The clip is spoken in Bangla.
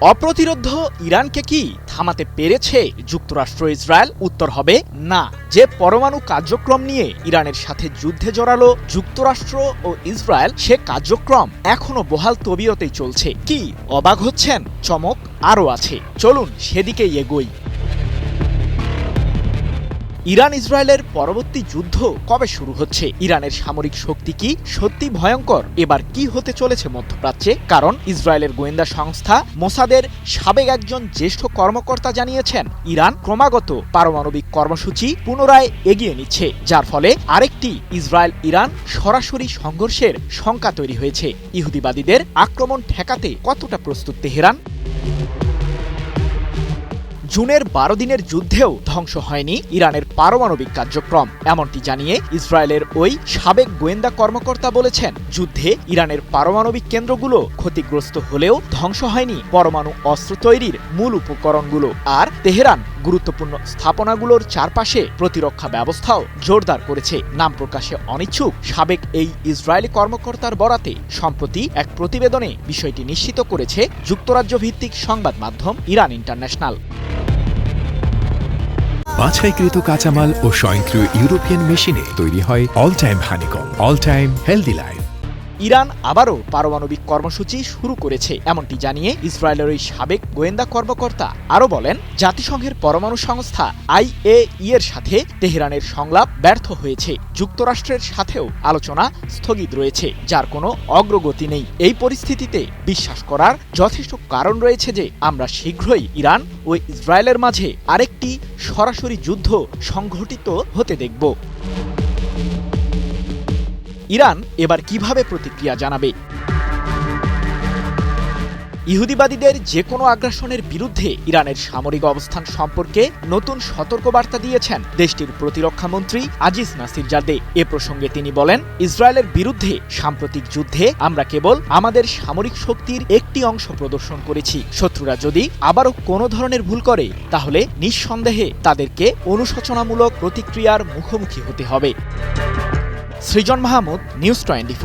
অপ্রতিরোধ ইরানকে কি থামাতে পেরেছে যুক্তরাষ্ট্র ইসরায়েল? উত্তর হবে না। যে পরমাণু কার্যক্রম নিয়ে ইরানের সাথে যুদ্ধে জড়ালো যুক্তরাষ্ট্র ও ইসরায়েল, সে কার্যক্রম এখনও বহাল তবিয়তেই চলছে। কি অবাক হচ্ছেন? চমক আরও আছে। চলুন সেদিকেই এগোই। ইরান ইসরায়েলের পরবর্তী যুদ্ধ কবে শুরু হচ্ছে? ইরানের সামরিক শক্তি কি সত্যি ভয়ঙ্কর? এবার কি হতে চলেছে মধ্যপ্রাচ্যে? কারণ ইসরায়েলের গোয়েন্দা সংস্থা মোসাদের সাবেক একজন জ্যেষ্ঠ কর্মকর্তা জানিয়েছেন, ইরান ক্রমাগত পারমাণবিক কর্মসূচি পুনরায় এগিয়ে নিচ্ছে, যার ফলে আরেকটি ইসরায়েল ইরান সরাসরি সংঘর্ষের শঙ্কা তৈরি হয়েছে। ইহুদিবাদীদের আক্রমণ ঠেকাতে কতটা প্রস্তুত তেহরান? জুনের বারো দিনের যুদ্ধেও ধ্বংস হয়নি ইরানের পারমাণবিক কার্যক্রম। এমনটি জানিয়ে ইসরায়েলের ওই সাবেক গোয়েন্দা কর্মকর্তা বলেছেন, যুদ্ধে ইরানের পারমাণবিক কেন্দ্রগুলো ক্ষতিগ্রস্ত হলেও ধ্বংস হয়নি, পরমাণু অস্ত্র তৈরির মূল উপকরণগুলো। আর তেহরান গুরুত্বপূর্ণ স্থাপনাগুলোর চারপাশে প্রতিরক্ষা ব্যবস্থাও জোরদার করেছে। নাম প্রকাশে অনিচ্ছুক, সাবেক এই ইসরায়েলি কর্মকর্তার বরাতে সম্প্রতি এক প্রতিবেদনে বিষয়টি নিশ্চিত করেছে যুক্তরাজ্য ভিত্তিক সংবাদ মাধ্যম ইরান ইন্টারন্যাশনাল। বাছাইকৃত কাঁচামাল ও স্বয়ংক্রিয় ইউরোপিয়ান মেশিনে তৈরি হয় all time honeycomb all time healthy life Iran আবারও পারমাণবিক কর্মসূচি শুরু করেছে। এমনটি জানিয়ে ইসরায়েলের ওই সাবেক গোয়েন্দা কর্মকর্তা আরও বলেন, জাতিসংঘের পরমাণু সংস্থা আইএই এর সাথে তেহরানের সংলাপ ব্যর্থ হয়েছে। যুক্তরাষ্ট্রের সাথেও আলোচনা স্থগিত রয়েছে, যার কোনো অগ্রগতি নেই। এই পরিস্থিতিতে বিশ্বাস করার যথেষ্ট কারণ রয়েছে যে, আমরা শীঘ্রই ইরান ও ইসরায়েলের মাঝে আরেকটি সরাসরি যুদ্ধ সংঘটিত হতে দেখব। ইরান এবার কীভাবে প্রতিক্রিয়া জানাবে? ইহুদিবাদীদের যে কোনো আগ্রাসনের বিরুদ্ধে ইরানের সামরিক অবস্থান সম্পর্কে নতুন সতর্কবার্তা দিয়েছেন দেশটির প্রতিরক্ষা মন্ত্রী আজিজ নাসির জাদে এ প্রসঙ্গে তিনি বলেন, ইসরায়েলের বিরুদ্ধে সাম্প্রতিক যুদ্ধে আমরা কেবল আমাদের সামরিক শক্তির একটি অংশ প্রদর্শন করেছি। শত্রুরা যদি আবারও কোনো ধরনের ভুল করে, তাহলে নিঃসন্দেহে তাদেরকে অনুশোচনামূলক প্রতিক্রিয়ার মুখোমুখি হতে হবে। সৃজন মাহমুদ নিউজ টোয়েন্টি